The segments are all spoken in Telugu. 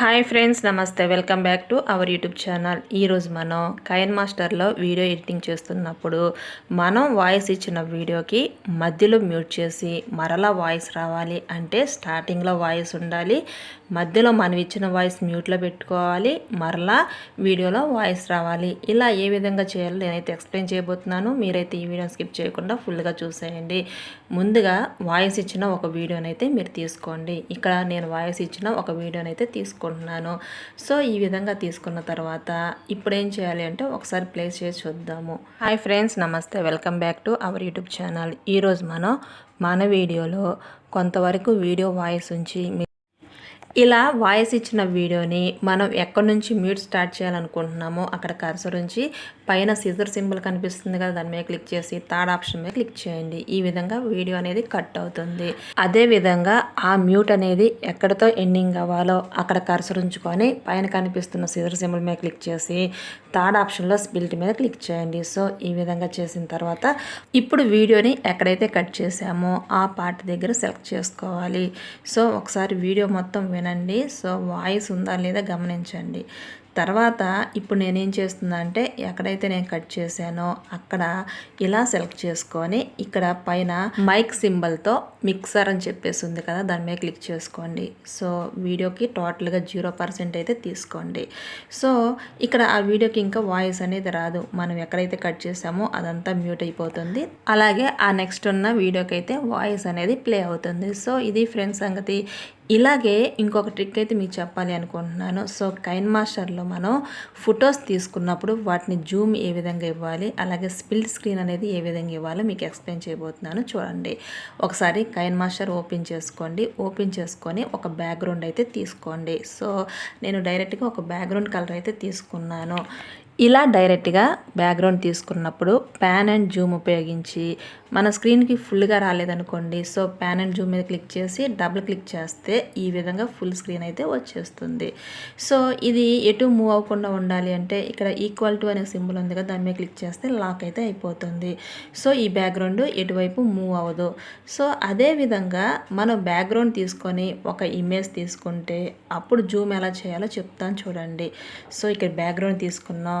హాయ్ ఫ్రెండ్స్ నమస్తే. Welcome back to our YouTube channel. ఈరోజు మనం కయన్ మాస్టర్లో వీడియో ఎడిటింగ్ చేస్తున్నప్పుడు మనం వాయిస్ ఇచ్చిన వీడియోకి మధ్యలో మ్యూట్ చేసి మరలా వాయిస్ రావాలి అంటే స్టార్టింగ్లో వాయిస్ ఉండాలి మధ్యలో మనం ఇచ్చిన వాయిస్ మ్యూట్లో పెట్టుకోవాలి మరలా వీడియోలో వాయిస్ రావాలి. ఇలా ఏ విధంగా చేయాలో నేనైతే ఎక్స్ప్లెయిన్ చేయబోతున్నాను. మీరైతే ఈ వీడియో స్కిప్ చేయకుండా ఫుల్గా చూసేయండి. ముందుగా వాయిస్ ఇచ్చిన ఒక వీడియోనైతే మీరు తీసుకోండి. ఇక్కడ నేను వాయిస్ ఇచ్చిన ఒక వీడియోనైతే తీసుకోండి తీసుకుంటున్నాను సో ఈ విధంగా తీసుకున్న తర్వాత ఇప్పుడు ఏం చేయాలి అంటే ఒకసారి ప్లేస్ చేసి చూద్దాము. హాయ్ ఫ్రెండ్స్ నమస్తే. Welcome back to our YouTube channel. ఈరోజు మనం మన వీడియోలో కొంతవరకు వీడియో వాయిస్ ఉంచి ఇలా వాయిస్ ఇచ్చిన వీడియోని మనం ఎక్కడి నుంచి మ్యూట్ స్టార్ట్ చేయాలనుకుంటున్నామో అక్కడ కర్సర్ నుంచి పైన సిజర్ సింబల్ కనిపిస్తుంది కదా దాని మీద క్లిక్ చేసి థర్డ్ ఆప్షన్ మీద క్లిక్ చేయండి. ఈ విధంగా వీడియో అనేది కట్ అవుతుంది. అదే విధంగా ఆ మ్యూట్ అనేది ఎక్కడితో ఎండింగ్ అవ్వాలో అక్కడ కర్సర్ ఉంచుకొని పైన కనిపిస్తున్న సిజర్ సింబల్ మీద క్లిక్ చేసి థర్డ్ ఆప్షన్లో స్పిల్ట్ మీద క్లిక్ చేయండి. సో ఈ విధంగా చేసిన తర్వాత ఇప్పుడు వీడియోని ఎక్కడైతే కట్ చేసామో ఆ పార్ట్ దగ్గర సెలెక్ట్ చేసుకోవాలి. సో ఒకసారి వీడియో మొత్తం వినండి. సో వాయిస్ ఉందా లేదా గమనించండి. తర్వాత ఇప్పుడు నేనేం చేస్తున్నా అంటే ఎక్కడైతే నేను కట్ చేశానో అక్కడ ఇలా సెలెక్ట్ చేసుకొని ఇక్కడ పైన మైక్ సింబల్తో మిక్సర్ అని చెప్పేసి ఉంది కదా దాని మీద క్లిక్ చేసుకోండి. సో వీడియోకి టోటల్గా జీరో పర్సెంట్ అయితే తీసుకోండి. సో ఇక్కడ ఆ వీడియోకి ఇంకా వాయిస్ అనేది రాదు. మనం ఎక్కడైతే కట్ చేసామో అదంతా మ్యూట్ అయిపోతుంది. అలాగే ఆ నెక్స్ట్ ఉన్న వీడియోకి అయితే వాయిస్ అనేది ప్లే అవుతుంది. సో ఇది ఫ్రెండ్స్ సంగతి. ఇలాగే ఇంకొక ట్రిక్ అయితే మీకు చెప్పాలి అనుకుంటున్నాను. సో కైన్ మాస్టర్లో మనం ఫొటోస్ తీసుకున్నప్పుడు వాటిని జూమ్ ఏ విధంగా ఇవ్వాలి అలాగే స్పిల్ స్క్రీన్ అనేది ఏ విధంగా ఇవ్వాలో మీకు ఎక్స్ప్లెయిన్ చేయబోతున్నాను. చూడండి. ఒకసారి కైన్ మాస్టర్ ఓపెన్ చేసుకోండి. ఓపెన్ చేసుకొని ఒక బ్యాక్గ్రౌండ్ అయితే తీసుకోండి. సో నేను డైరెక్ట్గా ఒక బ్యాక్గ్రౌండ్ కలర్ అయితే తీసుకున్నాను. ఇలా డైరెక్ట్గా బ్యాక్గ్రౌండ్ తీసుకున్నప్పుడు ప్యాన్ అండ్ జూమ్ ఉపయోగించి మన స్క్రీన్కి ఫుల్గా రాలేదనుకోండి సో ప్యాన్ అండ్ జూమ్ మీద క్లిక్ చేసి డబుల్ క్లిక్ చేస్తే ఈ విధంగా ఫుల్ స్క్రీన్ అయితే వచ్చేస్తుంది. సో ఇది ఎటు మూవ్ అవ్వకుండా ఉండాలి అంటే ఇక్కడ ఈక్వల్ టు అనే సింబల్ ఉంది కదా దాని మీద క్లిక్ చేస్తే లాక్ అయితే అయిపోతుంది. సో ఈ బ్యాక్గ్రౌండ్ ఎటువైపు మూవ్ అవ్వదు. సో అదే విధంగా మనం బ్యాక్గ్రౌండ్ తీసుకొని ఒక ఇమేజ్ తీసుకుంటే అప్పుడు జూమ్ ఎలా చేయాలో చెప్తాను చూడండి. సో ఇక్కడ బ్యాక్గ్రౌండ్ తీసుకున్నాం.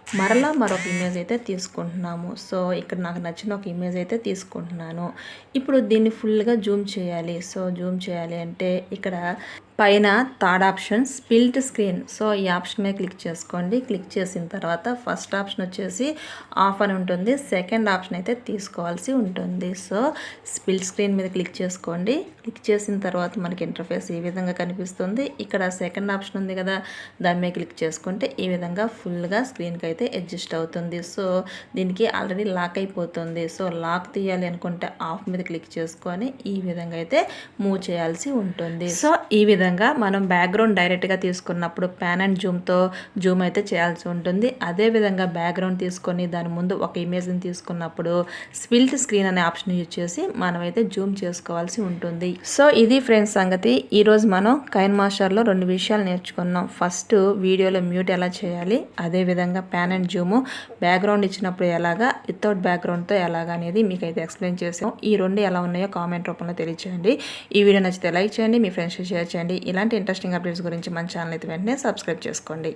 మరలా మరొక ఇమేజ్ అయితే తీసుకుంటున్నాము. సో ఇక్కడ నాకు నచ్చిన ఒక ఇమేజ్ అయితే తీసుకుంటున్నాను. ఇప్పుడు దీన్ని ఫుల్గా జూమ్ చేయాలి. సో జూమ్ చేయాలి అంటే ఇక్కడ పైన third option split screen. So ఈ ఆప్షన్ మీద క్లిక్ చేసుకోండి. క్లిక్ చేసిన తర్వాత ఫస్ట్ ఆప్షన్ వచ్చేసి ఆఫ్ అని ఉంటుంది. సెకండ్ ఆప్షన్ అయితే తీసుకోవాల్సి ఉంటుంది. సో స్పిల్ట్ స్క్రీన్ మీద క్లిక్ చేసుకోండి. క్లిక్ చేసిన తర్వాత మనకి ఇంటర్ఫేస్ ఈ విధంగా కనిపిస్తుంది. ఇక్కడ సెకండ్ ఆప్షన్ ఉంది కదా దాని మీద క్లిక్ చేసుకుంటే ఈ విధంగా ఫుల్గా స్క్రీన్కి అయితే అడ్జస్ట్ అవుతుంది. సో దీనికి ఆల్రెడీ లాక్ అయిపోతుంది. సో లాక్ తీయాలి అనుకుంటే ఆఫ్ మీద క్లిక్ చేసుకొని ఈ విధంగా అయితే మూవ్ చేయాల్సి ఉంటుంది. సో ఈ విధంగా మనం బ్యాక్గ్రౌండ్ డైరెక్ట్గా తీసుకున్నప్పుడు ప్యాన్ అండ్ జూమ్తో జూమ్ అయితే చేయాల్సి ఉంటుంది. అదేవిధంగా బ్యాక్గ్రౌండ్ తీసుకొని దాని ముందు ఒక ఇమేజ్ని తీసుకున్నప్పుడు స్పిల్ట్ స్క్రీన్ అనే ఆప్షన్ యూజ్ చేసి మనమైతే జూమ్ చేసుకోవాల్సి ఉంటుంది. సో ఇది ఫ్రెండ్స్ సంగతి. ఈరోజు మనం కైన్ మాస్టర్లో రెండు విషయాలు నేర్చుకున్నాం. ఫస్ట్ వీడియోలో మ్యూట్ ఎలా చేయాలి? అదేవిధంగా ప్యాన్ అండ్ జూము బ్యాక్గ్రౌండ్ ఇచ్చినప్పుడు ఎలాగా వితౌట్ బ్యాక్గ్రౌండ్తో ఎలాగా అనేది మీకు అయితే ఎక్స్ప్లెయిన్ చేసాం. ఈ రెండు ఎలా ఉన్నాయో కామెంట్ రూపంలో తెలియచేయండి. ఈ వీడియో నచ్చితే లైక్ చేయండి మీ ఫ్రెండ్స్ షేర్ చేయండి. ఇలాంటి ఇంట్రెస్టింగ్ అప్డేట్స్ గురించి మన ఛానల్ అయితే వెంటనే సబ్స్క్రైబ్ చేసుకోండి.